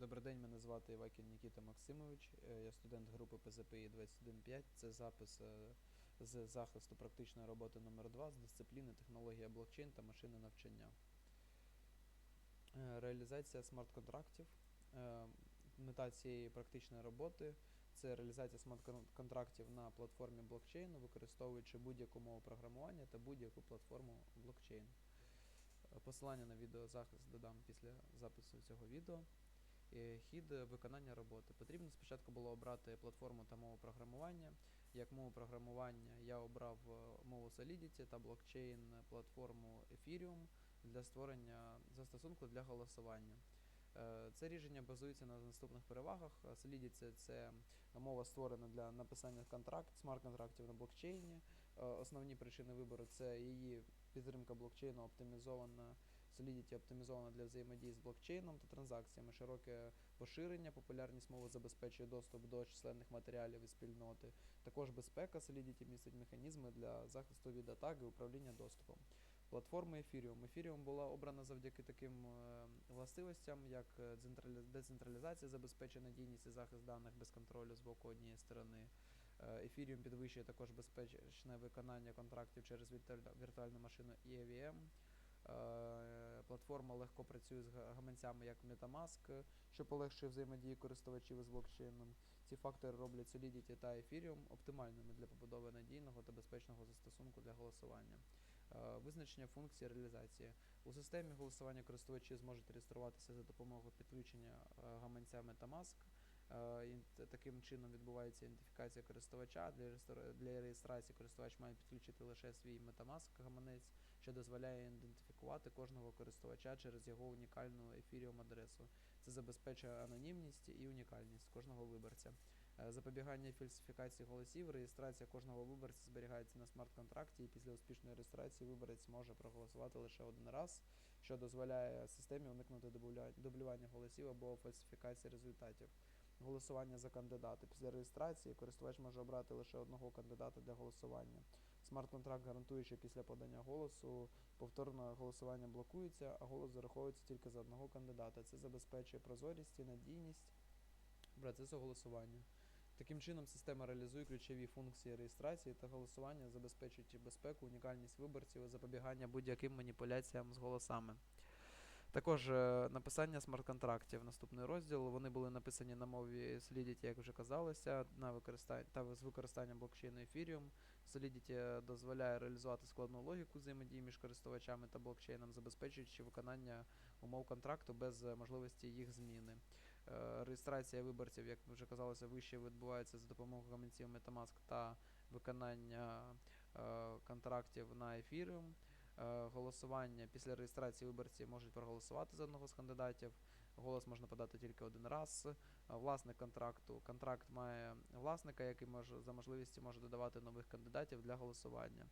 Добрий день, мене звати Івакін Нікіта Максимович. е, Я студент групи ПЗПІ 215. Це запис е, з захисту практичної роботи номер 2 з дисципліни технологія блокчейн та машини навчання. Е, Реалізація смарт-контрактів. Мета цієї практичної роботи це реалізація смарт-контрактів на платформі блокчейну, використовуючи будь-яку мову програмування та будь-яку платформу блокчейн. Посилання на відеозахист додам після запису цього відео. Е, Хід е, виконання роботи. Потрібно спочатку було обрати платформу та мову програмування. Як мову програмування я обрав е, мову Solidity та блокчейн платформу Ethereum для створення застосунку для голосування. Це рішення базується на наступних перевагах. Solidity – це мова створена для написання контракт, смарт-контрактів на блокчейні. Основні причини вибору це її підтримка блокчейну оптимізована Solidity оптимізована для взаємодії з блокчейном та транзакціями, широке поширення, популярність мови забезпечує доступ до численних матеріалів і спільноти. Також безпека Solidity містить механізми для захисту від атак і управління доступом. Платформа Ethereum. Ethereum була обрана завдяки таким е, властивостям, як е, децентралізація, забезпечує надійність і захист даних без контролю з боку однієї сторони. Е, Ethereum підвищує також безпечне виконання контрактів через віртуальну машину EVM. Е, Платформа легко працює з га- гаманцями як Metamask, що полегшує взаємодію користувачів із блокчейном. Ці фактори роблять Solidity та Ethereum оптимальними для побудови надійного та безпечного застосунку для голосування. Е, Визначення функції реалізації. У системі голосування користувачі зможуть реєструватися за допомогою підключення е, гаманця Metamask. Е, ін- Таким чином відбувається ідентифікація користувача. Для реєстрації користувач має підключити лише свій Metamask гаманець, що дозволяє ідентифікувати кожного користувача через його унікальну Ethereum адресу. Це забезпечує анонімність і унікальність кожного виборця. Е, Запобігання фальсифікації голосів, реєстрація кожного виборця зберігається на смарт-контракті, і після успішної реєстрації виборець може проголосувати лише один раз, що дозволяє системі уникнути дублювання голосів або фальсифікації результатів. Голосування за кандидата. Після реєстрації користувач може обрати лише одного кандидата для голосування. Смарт-контракт гарантує, що після подання голосу повторне голосування блокується, а голос зараховується тільки за одного кандидата. Це забезпечує прозорість і надійність процесу голосування. Таким чином, система реалізує ключові функції реєстрації та голосування, забезпечуючи безпеку, унікальність виборців і запобігання будь-яким маніпуляціям з голосами. Також е, написання смарт-контрактів. Наступний розділ. Вони були написані на мові Solidity, як вже казалося, на використання та з використанням блокчейну Ethereum. Solidity дозволяє реалізувати складну логіку взаємодії між користувачами та блокчейном, забезпечуючи виконання умов контракту без е, можливості їх зміни. Е, Реєстрація виборців, як вже казалося, вище відбувається за допомогою гаманців Metamask та виконання е, контрактів на Ethereum. Е, Голосування після реєстрації виборці можуть проголосувати за одного з кандидатів. Голос можна подати тільки один раз. Е, Власник контракту. Контракт має власника, який може за можливості може додавати нових кандидатів для голосування.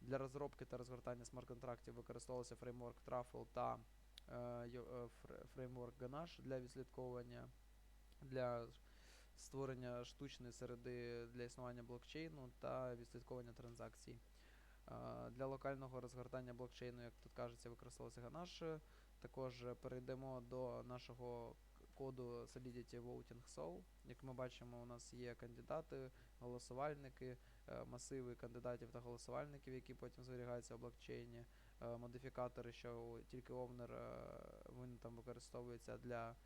Для розробки та розгортання смарт-контрактів використовувався фреймворк Truffle та е, е, фре- фреймворк Ganache для відслідковування для створення штучної середи для існування блокчейну та відслідковування транзакцій. Для локального розгортання блокчейну, як тут кажеться, використовувався Ganache. Також перейдемо до нашого коду Solidity Voting Soul. Як ми бачимо, у нас є кандидати, голосувальники, е, масиви кандидатів та голосувальників, які потім зберігаються в блокчейні, е, модифікатори, що тільки овнер е, там використовується для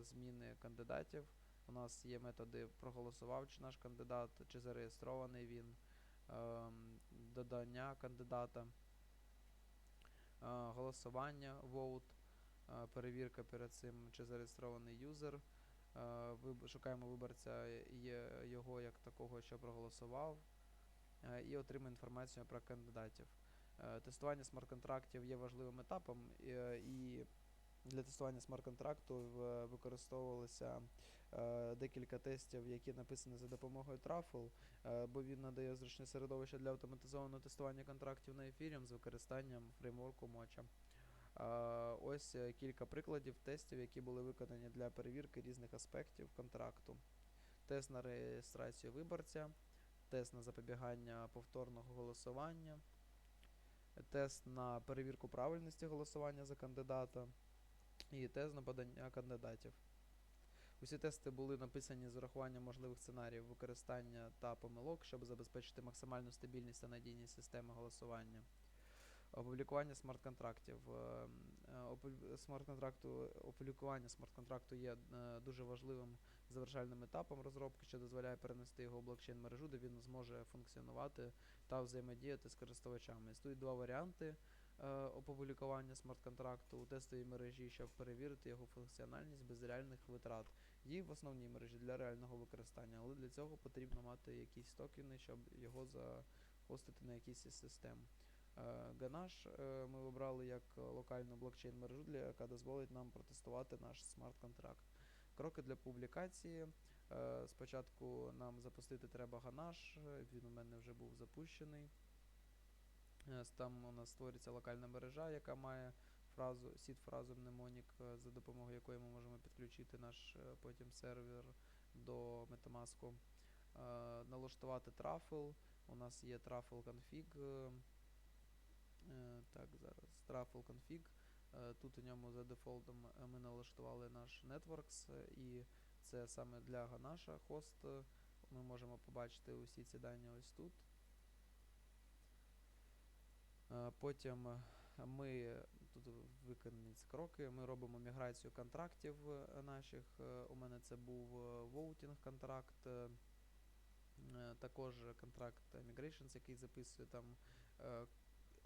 зміни кандидатів. У нас є методи проголосував чи наш кандидат, чи зареєстрований він, ем, додання кандидата, голосування, vote, перевірка перед цим, чи зареєстрований юзер. Шукаємо виборця його як такого, що проголосував, і отримуємо інформацію про кандидатів. Е, Тестування смарт-контрактів є важливим етапом, і для тестування смарт-контракту в- використовувалося е, декілька тестів, які написані за допомогою Truffle, е, бо він надає зручне середовище для автоматизованого тестування контрактів на Ethereum з використанням фреймворку Mocha. Е, Ось кілька прикладів тестів, які були виконані для перевірки різних аспектів контракту. Тест на реєстрацію виборця, тест на запобігання повторного голосування, тест на перевірку правильності голосування за кандидата, і тест на подання кандидатів. Усі тести були написані з урахуванням можливих сценаріїв використання та помилок, щоб забезпечити максимальну стабільність та надійність системи голосування. Опублікування смарт-контрактів. Е, е, Смарт-контракту, опублікування смарт-контракту є е, дуже важливим завершальним етапом розробки, що дозволяє перенести його в блокчейн-мережу, де він зможе функціонувати та взаємодіяти з користувачами. Існують два варіанти опублікування смарт-контракту у тестовій мережі, щоб перевірити його функціональність без реальних витрат. Є в основній мережі для реального використання, але для цього потрібно мати якісь токени, щоб його захостити на якійсь із систем. Е, Ganache е, ми обрали як е, локальну блокчейн-мережу, яка дозволить нам протестувати наш смарт-контракт. Кроки для публікації. Е, Спочатку нам запустити треба е, він у мене вже був запущений. Е, Там у нас створюється локальна мережа, яка має фразу, сід-фразу mnemonic, е, за допомогою якої ми можемо підключити наш е, потім сервер до Metamask. Налаштувати трафл. У нас є е, е, Так, зараз config. Е, Тут у ньому за дефолтом ми налаштували наш Networks, і це саме для Ganache хост. Ми можемо побачити усі ці дані ось тут. Е, Потім е, ми тут виконані ці кроки. Ми робимо міграцію контрактів е, наших. У мене це був воутінг контракт, е, також контракт Migrations, який записує там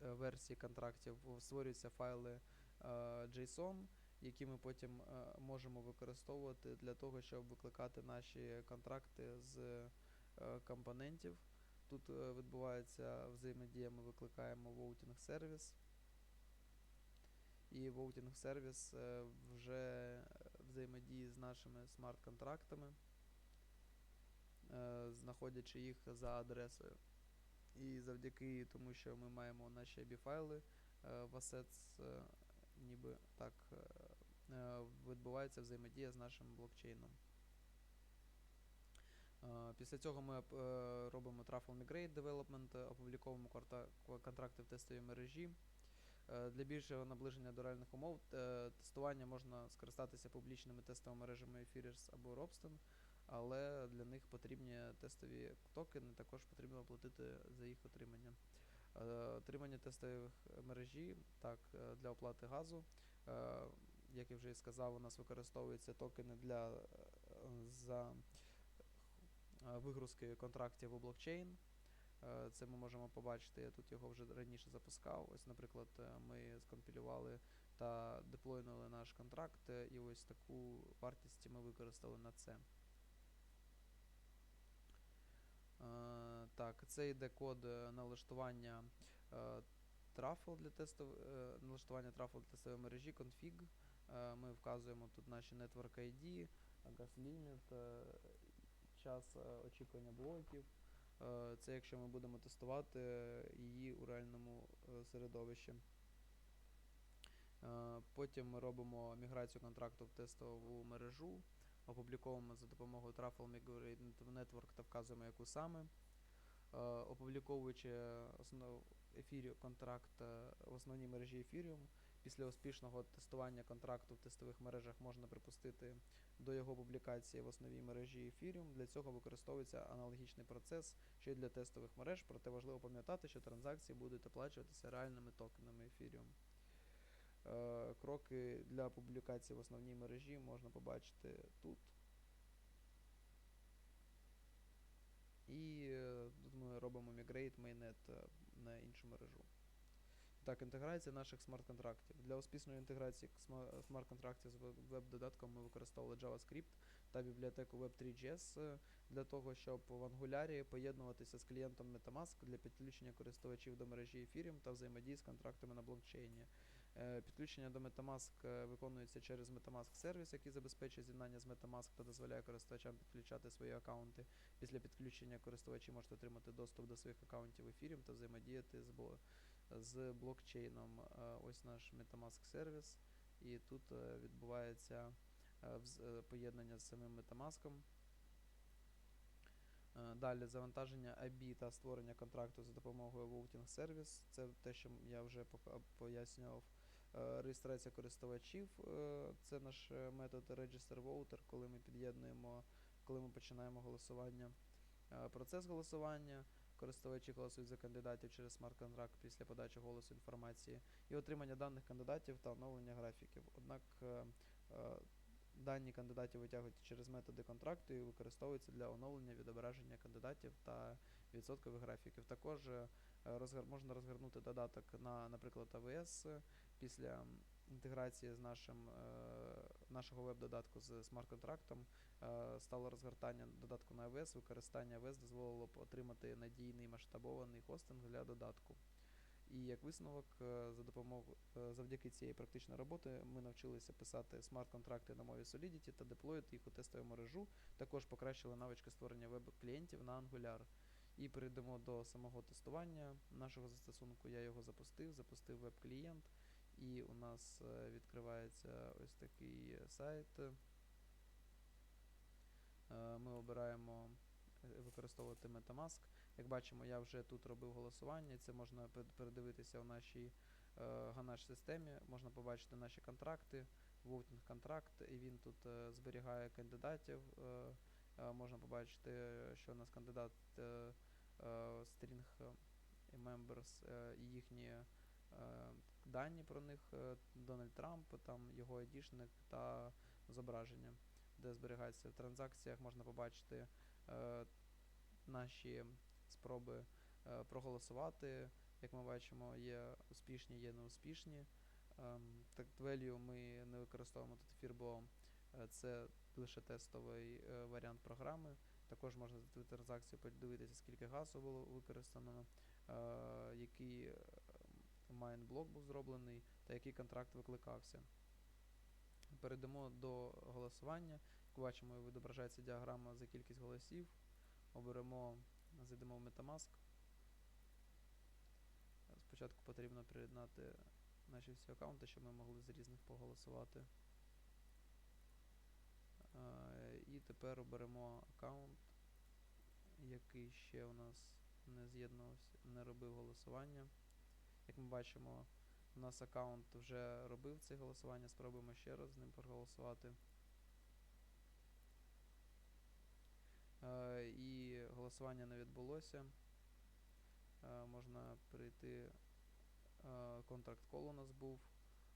версії контрактів. Створюються файли JSON, які ми потім можемо використовувати для того, щоб викликати наші контракти з компонентів. Тут е, відбувається взаємодія, ми викликаємо voting сервіс. І voting сервіс е, вже взаємодіє з нашими смарт-контрактами, е, знаходячи їх за адресою. І завдяки тому, що ми маємо наші ABI-файли е, в assets, е, ніби так е, е, відбувається взаємодія з нашим блокчейном. Після цього ми е, робимо Truffle Migrate Development, е, опубліковуємо контракти в тестовій мережі. Е, Для більшого наближення до реальних умов тестування можна скористатися публічними тестовими мережами Ethereum або Ropsten, але для них потрібні тестові токени, також потрібно платити за їх отримання. Отримання тестових мережі, так, для оплати газу. Як я вже і сказав, у нас використовуються токени для за вигрузки контрактів у блокчейн. Е, Це ми можемо побачити. Я тут його вже раніше запускав. Ось, наприклад, е, ми скомпілювали та деплойнули наш контракт, е, і ось таку вартість ми використали на це. Е, Так, це йде код е, налаштування е, трафл для тестов... е, налаштування трафл для тестової мережі, config. Е, Ми вказуємо тут наші network ID, gas limit, е, час е, очікування блоків. Е, Це якщо ми будемо тестувати її у реальному е, середовищі. Потім ми робимо міграцію контракту в тестову мережу, опубліковуємо за допомогою Truffle Network та вказуємо, яку саме. Опубліковуючи основ... контракт в основній мережі Ethereum, після успішного тестування контракту в тестових мережах можна припустити до його публікації в основній мережі Ethereum. Для цього використовується аналогічний процес, що й для тестових мереж, проте важливо пам'ятати, що транзакції будуть оплачуватися реальними токенами Ethereum. Е, Кроки для публікації в основній мережі можна побачити тут. І е, тут ми робимо migrate mainnet е, на іншу мережу. Так, інтеграція наших смарт-контрактів. Для успішної інтеграції смарт-контрактів з веб- веб-додатком ми використовували JavaScript та бібліотеку Web3.js е, для того, щоб в Angular поєднуватися з клієнтом MetaMask для підключення користувачів до мережі Ethereum та взаємодії з контрактами на блокчейні. Е, Підключення до Metamask е, виконується через Metamask сервіс, який забезпечує з'єднання з Metamask та дозволяє користувачам підключати свої аккаунти. Після підключення користувачі можуть отримати доступ до своїх аккаунтів Ethereum та взаємодіяти з, з блокчейном. Е, Ось наш Metamask сервіс. І тут е, відбувається е, поєднання з самим Metamask. Далі завантаження IB та створення контракту за допомогою Voting Service. Це те, що я вже пояснював. реєстрація користувачів. Це наш метод Register Voter, коли ми під'єднуємо, коли ми починаємо голосування. Процес голосування. Користувачі голосують за кандидатів через смарт-контракт після подачі голосу інформації і отримання даних кандидатів та оновлення графіків. Однак е, е, дані кандидатів витягуються через методи контракту і використовуються для оновлення відображення кандидатів та відсоткових графіків. Також е, можна розгорнути додаток на, наприклад, е, після інтеграції з нашим, е, нашого веб-додатку з смарт-контрактом. е, Стало розгортання додатку на AWS. Використання AWS дозволило отримати надійний масштабований хостинг для додатку. І як висновок, е, за допомогою е, завдяки цієї практичної роботи ми навчилися писати смарт-контракти на мові Solidity та деплоїти їх у тестову мережу. Також покращили навички створення веб-клієнтів на Angular. І перейдемо до самого тестування нашого застосунку. Я його запустив, запустив веб-клієнт, і у нас е, відкривається ось такий е, сайт. Е, Ми обираємо використовувати Metamask. Як бачимо, я вже тут робив голосування, це можна передивитися у нашій Ganache системі. Можна побачити наші контракти, контракт, і він тут зберігає кандидатів. Можна побачити, що у нас кандидат string members і їхні дані про них, е, Дональд Трамп, там його айдішник та зображення, де зберігається в транзакціях, можна побачити е, наші спроби е, проголосувати. Як ми бачимо, є успішні, є неуспішні. Ем, так, value ми не використовуємо тут ефір, бо е, це лише тестовий е, варіант програми. Також можна за транзакцію подивитися, скільки газу було використано, е, який майнблок був зроблений та який контракт викликався. Перейдемо до голосування. Як бачимо, відображається діаграма за кількість голосів. Оберемо, зайдемо в Metamask. Спочатку потрібно приєднати наші всі аккаунти, щоб ми могли з різних поголосувати. Е, І тепер оберемо аккаунт, який ще у нас не з'єднувався, не робив голосування. Як ми бачимо, у нас аккаунт вже робив це голосування. Спробуємо ще раз з ним проголосувати. Е, І голосування не відбулося. Е, Можна прийти. Контракт кол у нас був,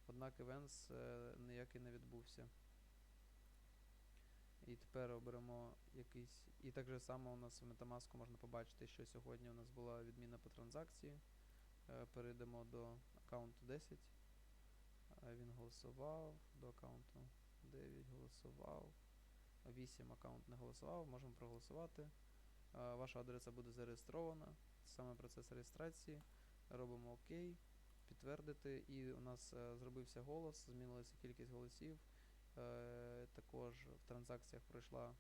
однак івенс е, ніякий не відбувся. І тепер оберемо якийсь. І так же само у нас в Metamask можна побачити, що сьогодні у нас була відміна по транзакції. Е, Перейдемо до аккаунту 10. Е, Він голосував, до аккаунту 9 голосував. 8 аккаунт не голосував, можемо проголосувати. Е, Ваша адреса буде зареєстрована. Саме процес реєстрації. Робимо ОК, підтвердити. І у нас зробився голос, змінилася кількість голосів. Також в транзакціях пройшла.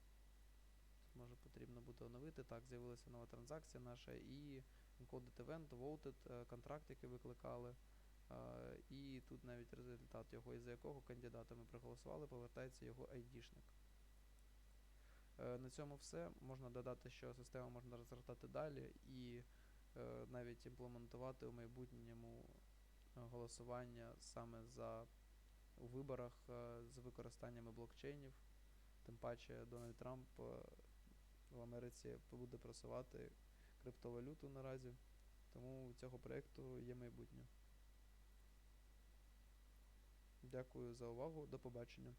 Може потрібно буде оновити. Так, з'явилася нова транзакція наша і encoded event, voted, е, контракт, який викликали. Е, і тут навіть результат його, із-за якого кандидата ми проголосували, повертається його айдішник. Е, на цьому все. Можна додати, що систему можна розгортати далі і навіть імплементувати у майбутньому голосування саме за у виборах з використаннями блокчейнів. Тим паче Дональд Трамп в Америці буде просувати криптовалюту наразі. Тому у цього проєкту є майбутнє. Дякую за увагу. До побачення.